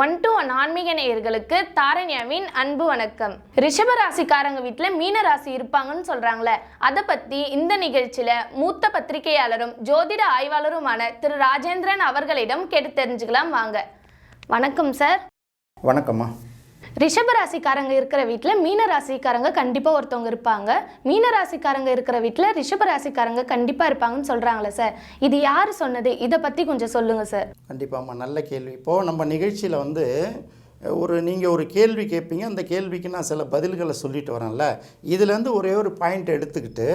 One to one ஆன்மீக நேயர்களுக்கு தாரண்யாவின் அன்பு வணக்கம். ரிஷப ராசிக்காரங்க வீட்டில் மீன ராசி இருப்பாங்கன்னு சொல்றாங்களே அதை பத்தி இந்த நிகழ்ச்சியில மூத்த பத்திரிகையாளரும் ஜோதிட ஆய்வாளருமான திரு ராஜேந்திரன் அவர்களிடம் கேட்டு தெரிஞ்சுக்கலாம் வாங்க. வணக்கம் சார். வணக்கம்மா. ரிஷப ராசிக்காரங்க இருக்கிற வீட்டில் மீன ராசிக்காரங்க கண்டிப்பாக ஒருத்தவங்க இருப்பாங்க. மீன ராசிக்காரங்க இருக்கிற வீட்டில் ரிஷப ராசிக்காரங்க கண்டிப்பாக இருப்பாங்கன்னு சொல்கிறாங்களே சார். இது யார் சொன்னது? இதை பற்றி கொஞ்சம் சொல்லுங்கள் சார். கண்டிப்பாம்மா நல்ல கேள்வி. இப்போது நம்ம நிகழ்ச்சியில் வந்து ஒரு நீங்கள் ஒரு கேள்வி கேட்பீங்க அந்த கேள்விக்கு நான் சில பதில்களை சொல்லிட்டு வரேன்ல. இதுலேருந்து ஒரே ஒரு பாயிண்ட் எடுத்துக்கிட்டு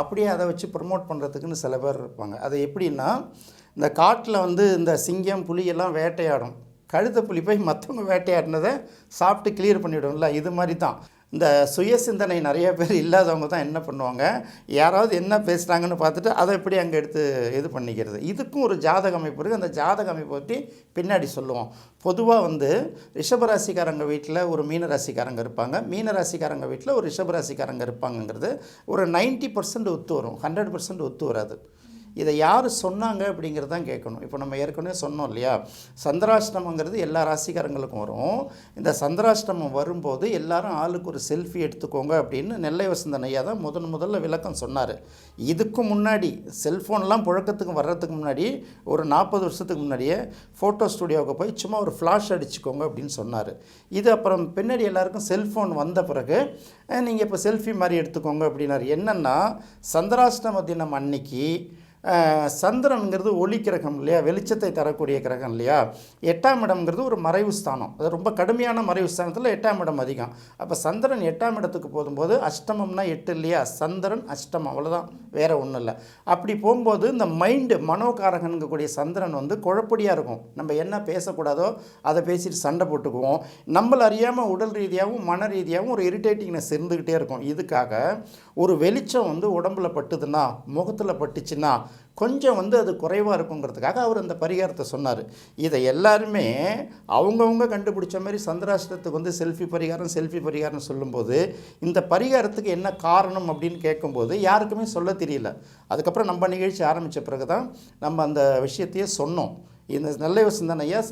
அப்படியே அதை வச்சு ப்ரொமோட் பண்ணுறதுக்குன்னு சில பேர் இருப்பாங்க. அது எப்படின்னா இந்த காட்டில் வந்து இந்த சிங்கம் புலி எல்லாம் வேட்டையாடும். கழுத புலி போய் மற்றவங்க வேட்டையாடினதை சாப்பிட்டு கிளியர் பண்ணிவிடும்ல இது மாதிரி தான். இந்த சுய சிந்தனை நிறைய பேர் இல்லாதவங்க தான் என்ன பண்ணுவாங்க? யாராவது என்ன பேசுகிறாங்கன்னு பார்த்துட்டு அதை எப்படி அங்கே எடுத்து இது பண்ணிக்கிறது? இதுக்கும் ஒரு ஜாதக அமைப்பு இருக்குது அந்த ஜாதக அமைப்பை பற்றி பின்னாடி சொல்லுவோம். பொதுவாக வந்து ரிஷபராசிக்காரங்க வீட்டில் ஒரு மீனராசிக்காரங்க இருப்பாங்க. மீன ராசிக்காரங்க வீட்டில் ஒரு ரிஷபராசிக்காரங்க இருப்பாங்கங்கிறது ஒரு 90% பர்சன்ட் ஒத்து வரும். ஹண்ட்ரட் பர்சன்ட் ஒத்து வராது. இதை யார் சொன்னாங்க அப்படிங்கிறது தான் கேட்கணும். இப்போ நம்ம ஏற்கனவே சொன்னோம் இல்லையா? சந்திராஷ்டமங்கிறது எல்லா ராசிக்காரங்களுக்கும் வரும். இந்த சந்திராஷ்டமம் வரும்போது எல்லாரும் ஆளுக்கு ஒரு செல்ஃபி எடுத்துக்கோங்க அப்படின்னு நெல்லை வசந்தன் ஐயா தான் முதன் முதல்ல விளக்கம் சொன்னார். இதுக்கு முன்னாடி செல்ஃபோன்லாம் புழக்கத்துக்கு வர்றதுக்கு முன்னாடி ஒரு நாற்பது வருஷத்துக்கு முன்னாடியே ஃபோட்டோ ஸ்டுடியோவுக்கு போய் சும்மா ஒரு ஃப்ளாஷ் அடிச்சுக்கோங்க அப்படின்னு சொன்னார். இது அப்புறம் பின்னாடி எல்லாருக்கும் செல்ஃபோன் வந்த பிறகு நீங்கள் இப்போ செல்ஃபி மாதிரி எடுத்துக்கோங்க அப்படின்னாரு. என்னென்னா சந்திராஷ்டம தினம் அன்னைக்கு சந்திரனுங்கிறது ஒளி கிரகம் இல்லையா? வெளிச்சத்தை தரக்கூடிய கிரகம் இல்லையா? எட்டாம் இடம்ங்கிறது ஒரு மறைவு ஸ்தானம். அது ரொம்ப கடுமையான மறைவு ஸ்தானத்தில் எட்டாம் இடம் அதிகம். அப்போ சந்திரன் எட்டாம் இடத்துக்கு போகும்போது அஷ்டமம்னா எட்டு இல்லையா? சந்திரன் அஷ்டமம் அவ்வளோதான் வேறு ஒன்றும் இல்லை. அப்படி போகும்போது இந்த மைண்டு மனோகாரகனுங்கக்கூடிய சந்திரன் வந்து குழப்படியாக இருக்கும். நம்ம என்ன பேசக்கூடாதோ அதை பேசிட்டு சண்டை போட்டுக்குவோம். நம்மள அறியாமல் உடல் ரீதியாகவும் மன ரீதியாகவும் ஒரு இரிட்டேட்டிங்னஸ் இருந்துக்கிட்டே இருக்கும். இதுக்காக ஒரு வெளிச்சம் வந்து உடம்புல பட்டுதுன்னா முகத்தில் பட்டுச்சுன்னா கொஞ்சம் வந்து அது குறைவாக இருக்குங்கிறதுக்காக அவர் அந்த பரிகாரத்தை சொன்னார். இதை எல்லாருமே அவங்கவுங்க கண்டுபிடிச்ச மாதிரி சந்திராஷ்டத்துக்கு வந்து செல்ஃபி பரிகாரம் செல்ஃபி பரிகாரம் சொல்லும்போது இந்த பரிகாரத்துக்கு என்ன காரணம் அப்படின்னு கேட்கும்போது யாருக்குமே சொல்ல தெரியல. அதுக்கப்புறம் நம்ம நிகழ்ச்சி ஆரம்பித்த பிறகு தான் நம்ம அந்த விஷயத்தையே சொன்னோம். இந்த நல்ல வசந்தன் ஐயா?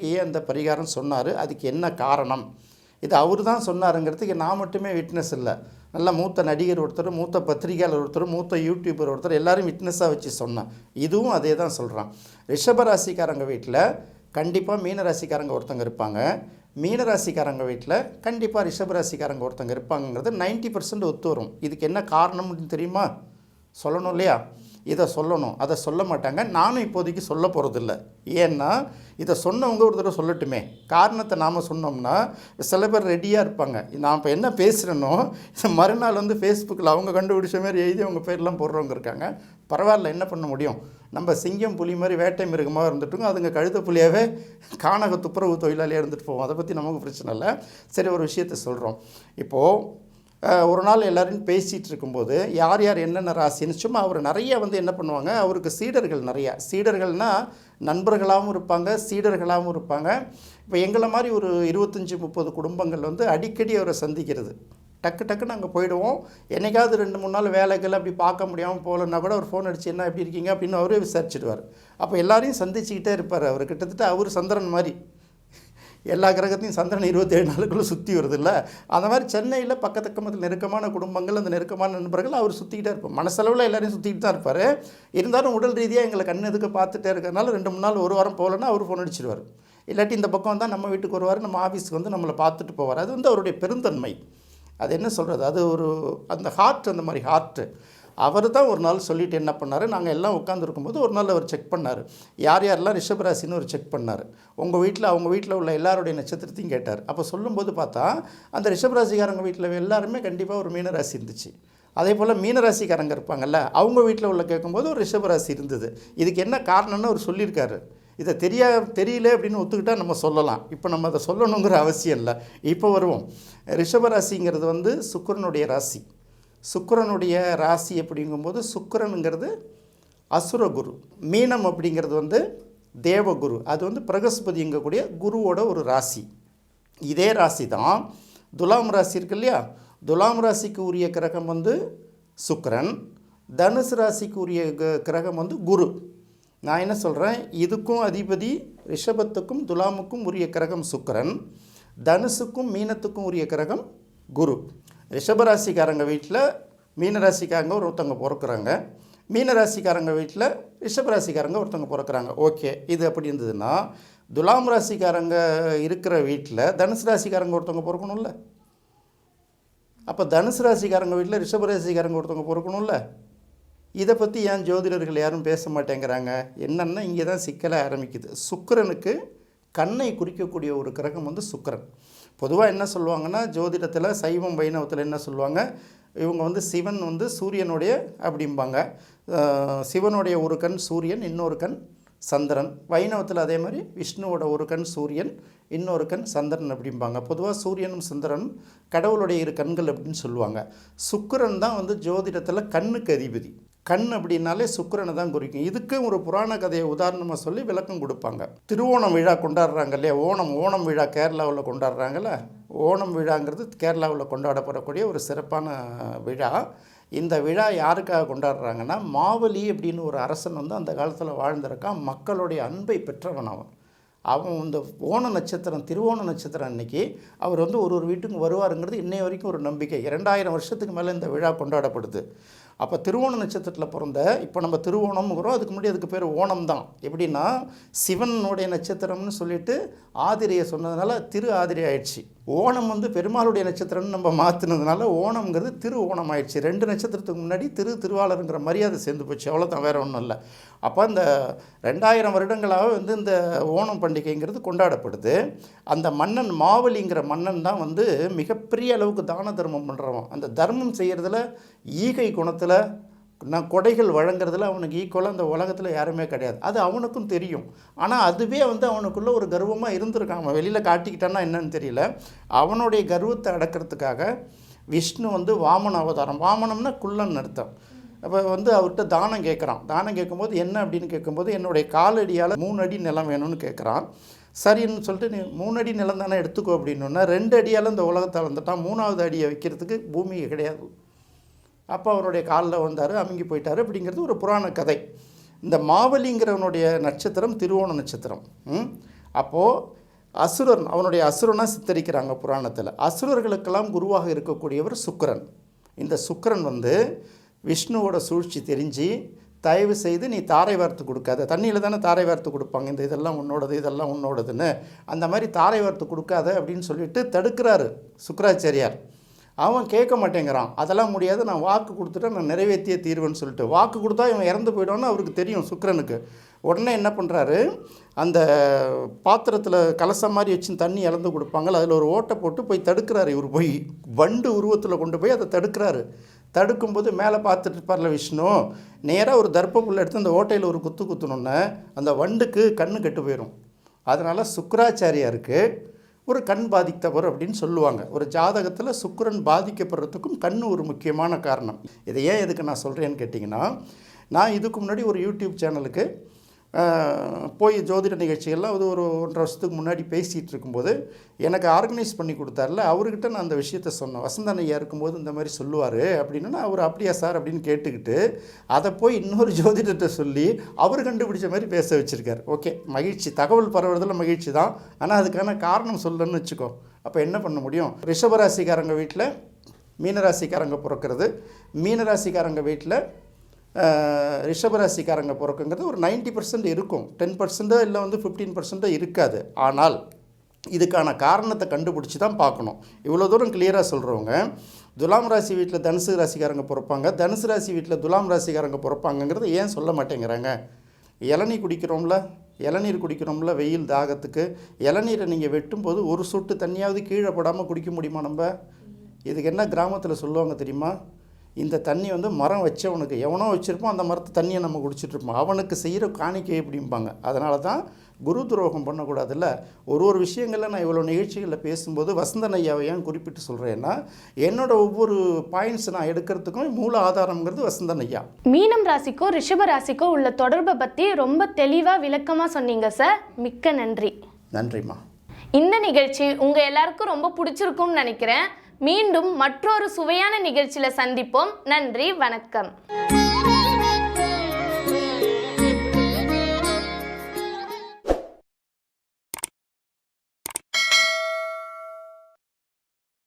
ஏன் அந்த பரிகாரம் சொன்னார்? அதுக்கு என்ன காரணம்? இது அவர் தான் சொன்னாருங்கிறதுக்கு நான் மட்டுமே விட்னஸ் இல்லை. நல்ல மூத்த நடிகர் ஒருத்தர் மூத்த பத்திரிகையாளர் ஒருத்தர் மூத்த யூடியூபர் ஒருத்தர் எல்லாரும் விட்னஸாக வச்சு சொன்னேன். இதுவும் அதே தான் சொல்கிறான் ரிஷபராசிக்காரங்க வீட்டில் கண்டிப்பாக மீனராசிக்காரங்க ஒருத்தங்க இருப்பாங்க. மீனராசிக்காரங்க வீட்டில் கண்டிப்பாக ரிஷபராசிக்காரங்க ஒருத்தங்க இருப்பாங்கங்கிறது 90% பர்சன்ட் ஒத்து வரும். இதுக்கு என்ன காரணம்னு தெரியுமா? சொல்லணும் இல்லையா? இதை சொல்லணும். அதை சொல்ல மாட்டாங்க. நானும் இப்போதைக்கு சொல்ல போகிறதில்ல ஏன்னா இதை சொன்னவங்க ஒரு தடவை சொல்லட்டுமே. காரணத்தை நாம் சொன்னோம்னா சில பேர் ரெடியாக இருப்பாங்க. நான் இப்போ என்ன பேசுகிறேனோ மறுநாள் வந்து ஃபேஸ்புக்கில் அவங்க கண்டுபிடிச்ச மாதிரி எழுதி அவங்க பேர்லாம் போடுறவங்க இருக்காங்க. பரவாயில்ல என்ன பண்ண முடியும்? நம்ம சிங்கம் புலி மாதிரி வேட்டை மிருகமாக இருந்துட்டுங்க அதுங்க கழுத புலியாகவே காணக துப்புரவு தொழிலாளியாக இருந்துட்டு போவோம். அதை பற்றி நமக்கு பிரச்சனை இல்லை. சரி ஒரு விஷயத்தை சொல்கிறோம் இப்போது ஒரு நாள் எல்லோரும் பேசிகிட்டு இருக்கும்போது யார் யார் என்னென்ன ராசின்னு சும்மா அவர் நிறைய வந்து என்ன பண்ணுவாங்க அவருக்கு சீடர்கள் நிறையா. சீடர்கள்னால் நண்பர்களாகவும் இருப்பாங்க சீடர்களாகவும் இருப்பாங்க. இப்போ எங்களை மாதிரி ஒரு இருபத்தஞ்சி முப்பது குடும்பங்கள் வந்து அடிக்கடி அவரை சந்திக்கிறது. டக்கு டக்குன்னு அங்கே போயிடுவோம். என்னைக்காவது ரெண்டு மூணு நாள் வேலைகள் அப்படி பார்க்க முடியாமல் போகலன்னா கூட அவர் ஃபோன் அடிச்சு என்ன எப்படி இருக்கீங்க? அப்படின்னு அவரே விசாரிச்சிடுவார். அப்போ எல்லாரையும் சந்திச்சுக்கிட்டே இருப்பார். அவர் கிட்டத்தட்ட அவர் சந்திரன் மாதிரி. எல்லா கிரகத்தையும் சந்திரன் இருபத்தேழு நாளுக்குள்ளே சுற்றி வருது இல்லை அந்த மாதிரி சென்னையில் பக்கத்து பக்கத்தில் நெருக்கமான குடும்பங்கள் அந்த நெருக்கமான நண்பர்கள் அவர் சுற்றிக்கிட்டே இருப்பார். மனசளவில் எல்லாரையும் சுற்றிக்கிட்டு தான் இருப்பார். இருந்தாலும் உடல் ரீதியாக எங்களை கண் எதுக்கு பார்த்துட்டே இருக்கிறதுனால ரெண்டு மூணு நாள் ஒரு வாரம் போகலன்னா அவர் ஃபோன் அடிச்சிடுவார் இல்லாட்டி இந்த பக்கம் வந்தால் நம்ம வீட்டுக்கு வருவார் நம்ம ஆஃபீஸ்க்கு வந்து நம்மளை பார்த்துட்டு போவார். அது வந்து அவருடைய பெருந்தன்மை. அது என்ன சொல்கிறது அது ஒரு அந்த ஹார்ட் அந்த மாதிரி ஹார்ட்டு அவர் தான் ஒரு நாள் சொல்லிட்டு என்ன பண்ணார்? நாங்கள் எல்லாம் உட்காந்துருக்கும்போது ஒரு நாள் அவர் செக் பண்ணார். யார் யாரெல்லாம் ரிஷபராசின்னு ஒரு செக் பண்ணார். உங்கள் வீட்டில் அவங்க வீட்டில் உள்ள எல்லாருடைய நட்சத்திரத்தையும் கேட்டார். அப்போ சொல்லும்போது பார்த்தா அந்த ரிஷபராசிக்காரங்க வீட்டில் எல்லாருமே கண்டிப்பாக ஒரு மீனராசி இருந்துச்சு. அதே போல் மீனராசிக்காரங்க இருப்பாங்கல்ல அவங்க வீட்டில் உள்ள கேட்கும்போது ஒரு ரிஷபராசி இருந்தது. இதுக்கு என்ன காரணம்னு அவர் சொல்லியிருக்காரு. இதை தெரியா தெரியல அப்படின்னு ஒத்துக்கிட்டால் நம்ம சொல்லலாம். இப்போ நம்ம அதை சொல்லணுங்கிற அவசியம் இல்லை. இப்போ வருவோம். ரிஷபராசிங்கிறது வந்து சுக்கரனுடைய ராசி. சுக்கரனுடைய ராசி அப்படிங்கும்போது சுக்கரனுங்கிறது அசுரகுரு மீனம் அப்படிங்கிறது வந்து தேவகுரு. அது வந்து பிரகஸ்பதிங்கக்கூடிய குருவோட ஒரு ராசி. இதே ராசி தான் துலாம் ராசி இருக்கு இல்லையா? துலாம் ராசிக்கு உரிய கிரகம் வந்து சுக்கிரன். தனுசு ராசிக்கு உரிய க- கிரகம் வந்து குரு. நான் என்ன சொல்கிறேன் இதுக்கும் அதிபதி ரிஷபத்துக்கும் துலாமுக்கும் உரிய கிரகம் சுக்கரன். தனுசுக்கும் மீனத்துக்கும் உரிய கிரகம் குரு. ரிஷபராசிக்காரங்க வீட்டில் மீனராசிக்காரங்க ஒருத்தவங்க பிறக்கிறாங்க. மீனராசிக்காரங்க வீட்டில் ரிஷபராசிக்காரங்க ஒருத்தவங்க பிறக்கிறாங்க. ஓகே இது அப்படி இருந்ததுன்னா துலாம் ராசிக்காரங்க இருக்கிற வீட்டில் தனுசு ராசிக்காரங்க ஒருத்தவங்க பிறக்கணும்ல. அப்போ தனுசு ராசிக்காரங்க வீட்டில் ரிஷபராசிக்காரங்க ஒருத்தவங்க பிறக்கணும்ல. இதை பற்றி ஏன் ஜோதிடர்கள் யாரும் பேச மாட்டேங்கிறாங்க? என்னென்னா இங்கே தான் சிக்கலை ஆரம்பிக்குது. சுக்கரனுக்கு கண்ணை குறிக்கக்கூடிய ஒரு கிரகம் வந்து சுக்கரன். பொதுவாக என்ன சொல்லுவாங்கன்னா ஜோதிடத்தில் சைவம் வைணவத்தில் என்ன சொல்லுவாங்க? இவங்க வந்து சிவன் வந்து சூரியனுடைய அப்படிம்பாங்க. சிவனுடைய ஒரு கண் சூரியன் இன்னொரு கண் சந்திரன். வைணவத்தில் அதே மாதிரி விஷ்ணுவோட ஒரு கண் சூரியன் இன்னொரு கண் சந்திரன் அப்படிம்பாங்க. பொதுவாக சூரியனும் சந்திரனும் கடவுளுடைய இரு கண்கள் அப்படின்னு சொல்லுவாங்க. சுக்கிரன் தான் வந்து ஜோதிடத்தில் கண்ணுக்கு அதிபதி. கண் அப்படின்னாலே சுக்கிரனை தான் குறிக்கும். இதுக்கு ஒரு புராண கதையை உதாரணமாக சொல்லி விளக்கம் கொடுப்பாங்க. திருவோணம் விழா கொண்டாடுறாங்க இல்லையா? ஓணம் ஓணம் விழா கேரளாவில் கொண்டாடுறாங்கல்ல? ஓணம் விழாங்கிறது கேரளாவில் கொண்டாடப்படக்கூடிய ஒரு சிறப்பான விழா. இந்த விழா யாருக்காக கொண்டாடுறாங்கன்னா மாவலி அப்படின்னு ஒரு அரசன் வந்து அந்த காலத்தில் வாழ்ந்திருக்கான். மக்களுடைய அன்பை பெற்றவன் அவன். அவன் இந்த ஓண நட்சத்திரம் திருவோண நட்சத்திரம் அன்னைக்கு அவர் வந்து ஒரு ஒரு வீட்டுக்கு வருவாருங்கிறது இன்னைய வரைக்கும் ஒரு நம்பிக்கை. இரண்டாயிரம் வருஷத்துக்கு மேலே இந்த விழா கொண்டாடப்படுது. அப்போ திருவோண நட்சத்திரத்தில் பிறந்த இப்போ நம்ம திருவோணம்ங்கிறோம் அதுக்கு முன்னாடி அதுக்கு பேர் ஓணம் தான் எப்படின்னா சிவனுடைய நட்சத்திரம்னு சொல்லிட்டு ஆதிரியை சொன்னதுனால திரு ஆதிரி ஆயிடுச்சு. ஓணம் வந்து பெருமாளுடைய நட்சத்திரம்னு நம்ம மாற்றினதுனால ஓணம்ங்கிறது திரு ஓணம் ஆயிடுச்சு. ரெண்டு நட்சத்திரத்துக்கு முன்னாடி திரு திருவாளருங்கிற மரியாதை சேர்ந்து போச்சு. அவ்வளோதான் வேறு ஒன்றும் இல்லை. அப்போ இந்த ரெண்டாயிரம் வருடங்களாக வந்து இந்த ஓணம் பண்டிகைங்கிறது கொண்டாடப்படுது. அந்த மன்னன் மாவலிங்கிற மன்னன் தான் வந்து மிகப்பெரிய அளவுக்கு தான தர்மம் பண்ணுறவன் அந்த தர்மம் செய்கிறதுல ஈகை குணத்தில் நான் கொடைகள் வழங்குறதுல அவனுக்கு ஈக்குவலாக அந்த உலகத்தில் யாருமே கிடையாது. அது அவனுக்கும் தெரியும். ஆனால் அதுவே வந்து அவனுக்குள்ளே ஒரு கர்வமாக இருந்திருக்கான். அவன் வெளியில் காட்டிக்கிட்டான்னா என்னன்னு தெரியல. அவனுடைய கர்வத்தை அடக்கிறதுக்காக விஷ்ணு வந்து வாமன அவதாரம். வாமனம்னா குள்ளன் அர்த்தம். அப்போ வந்து அவர்கிட்ட தானம் கேட்குறான் தானம் கேட்கும்போது என்ன அப்படின்னு கேட்கும்போது என்னுடைய காலடியால் மூணு அடி நிலம் வேணும்னு கேட்குறான் சரின்னு சொல்லிட்டு நீ மூணு அடி நிலம் தானே எடுத்துக்கோ அப்படின்னா ரெண்டு அடியால் இந்த உலகத்தை வந்துட்டான். மூணாவது அடியை வைக்கிறதுக்கு பூமி கிடையாது. அப்போ அவருடைய காலில் வந்தார் அமுங்கி போயிட்டார் அப்படிங்கிறது ஒரு புராண கதை. இந்த மாவலிங்கிறவனுடைய நட்சத்திரம் திருவோண நட்சத்திரம். ம்? அப்போது அசுரன் அவனுடைய அசுரனாக சித்தரிக்கிறாங்க புராணத்தில். அசுரர்களுக்கெல்லாம் குருவாக இருக்கக்கூடியவர் சுக்கிரன். இந்த சுக்கிரன் வந்து விஷ்ணுவோட சூழ்ச்சி தெரிஞ்சு தயவு செய்து நீ தாரை வார்த்து கொடுக்காத. தண்ணியில் தானே தாரை வார்த்து கொடுப்பாங்க. இந்த இதெல்லாம் உன்னோடது இதெல்லாம் உன்னோடதுன்னு. அந்த மாதிரி தாரை வார்த்து கொடுக்காத அப்படின்னு சொல்லிட்டு தடுக்கிறாரு சுக்கராச்சாரியார். அவன் கேட்க மாட்டேங்கிறான். அதெல்லாம் முடியாது. நான் வாக்கு கொடுத்துட்டேன். நான் நிறைவேற்றிய தீர்வுன்னு சொல்லிட்டு. வாக்கு கொடுத்தா இவன் இறந்து போயிடுவான்னு அவருக்கு தெரியும் சுக்கரனுக்கு. உடனே என்ன பண்ணுறாரு அந்த பாத்திரத்தில் கலசம் மாதிரி வச்சு தண்ணி இழந்து கொடுப்பாங்கல்ல அதில் ஒரு ஓட்டை போட்டு போய் தடுக்கிறாரு இவர் போய். வண்டு உருவத்தில் கொண்டு போய் அதை தடுக்கிறாரு. தடுக்கும்போது மேலே பார்த்துட்டு இருப்பார்ல விஷ்ணு. நேராக ஒரு தர்ப்பப்புள்ள எடுத்து அந்த ஓட்டையில் ஒரு குத்து குத்துனோன்னே அந்த வண்டுக்கு கண்ணு கெட்டு போயிடும் அதனால் சுக்கராச்சாரியாருக்கு ஒரு கண் பாதித்தவர் அப்படின்னு சொல்லுவாங்க. ஒரு ஜாதகத்தில் சுக்கிரன் பாதிக்கப்படுறதுக்கும் கண் ஒரு முக்கியமான காரணம். இதை ஏன் எதுக்கு நான் சொல்கிறேன்னு கேட்டிங்கன்னா நான் இதுக்கு முன்னாடி ஒரு யூடியூப் சேனலுக்கு போய் ஜோதிட நிகழ்ச்சிகள்லாம் அது ஒரு ஒன்றரை வருஷத்துக்கு முன்னாடி பேசிகிட்டு இருக்கும்போது எனக்கு ஆர்கனைஸ் பண்ணி கொடுத்தாருல. அவர்கிட்ட நான் அந்த விஷயத்த சொன்னேன். வசந்தன் ஐயா இருக்கும்போது இந்த மாதிரி சொல்லுவார் அப்படின்னா அவர் அப்படியா சார் அப்படின்னு கேட்டுக்கிட்டு அதை போய் இன்னொரு ஜோதிடத்தை சொல்லி அவர் கண்டுபிடிச்ச மாதிரி பேச வச்சுருக்கார். ஓகே மகிழ்ச்சி. தகவல் பரவுறதில் மகிழ்ச்சி தான். ஆனால் அதுக்கான காரணம் சொல்லணும்னு வச்சுக்கோ. அப்போ என்ன பண்ண முடியும்? ரிஷபராசிக்காரங்க வீட்டில் மீனராசிக்காரங்க பிறக்கிறது. மீனராசிக்காரங்க வீட்டில் ரிஷபராசிக்காரங்க பிறக்குங்கிறது ஒரு 90% பர்சன்ட் இருக்கும். டென் பர்சன்ட்டோ இல்லை வந்து ஃபிஃப்டீன் பர்சன்ட்டோ இருக்காது. ஆனால் இதுக்கான காரணத்தை கண்டுபிடிச்சி தான் பார்க்கணும். இவ்வளோ தூரம் கிளியராக சொல்கிறவங்க துலாம் ராசி வீட்டில் தனுசு ராசிக்காரங்க பிறப்பாங்க. தனுசு ராசி வீட்டில் துலாம் ராசிக்காரங்க பிறப்பாங்கங்கிறத ஏன் சொல்ல மாட்டேங்கிறாங்க? இளநீ குடிக்கிறோம்ல இளநீர் குடிக்கிறோம்ல வெயில் தாகத்துக்கு. இளநீரை நீங்கள் வெட்டும்போது ஒரு சொட்டு தண்ணியாவது கீழே படாமல் குடிக்க முடியுமா நம்ம? இதுக்கு என்ன கிராமத்தில் சொல்லுவாங்க தெரியுமா? இந்த தண்ணி வந்து மரம் வச்சவனுக்கு எவனோ வச்சுருப்போம் அந்த மரத்து தண்ணியை நம்ம குடிச்சிட்டு இருப்போம். அவனுக்கு செய்கிற காணிக்கை எப்படிம்பாங்க. அதனால தான் குரு துரோகம் பண்ணக்கூடாதுல்ல. ஒரு ஒரு விஷயங்களில் நான் இவ்வளோ நிகழ்ச்சிகளில் பேசும்போது வசந்தன் ஐயாவை ஏன் குறிப்பிட்டு சொல்கிறேன்னா என்னோட ஒவ்வொரு பாயிண்ட்ஸ் நான் எடுக்கிறதுக்கும் மூல ஆதாரம்ங்கிறது வசந்தன் ஐயா. மீனம் ராசிக்கோ ரிஷப ராசிக்கோ உள்ள தொடர்பை பற்றி ரொம்ப தெளிவாக விளக்கமாக சொன்னீங்க சார். மிக்க நன்றி. நன்றிம்மா. இந்த நிகழ்ச்சி உங்கள் எல்லாருக்கும் ரொம்ப பிடிச்சிருக்கும்னு நினைக்கிறேன். மீண்டும் மற்றொரு சுவையான நிகழ்ச்சியில் சந்திப்போம். நன்றி வணக்கம்.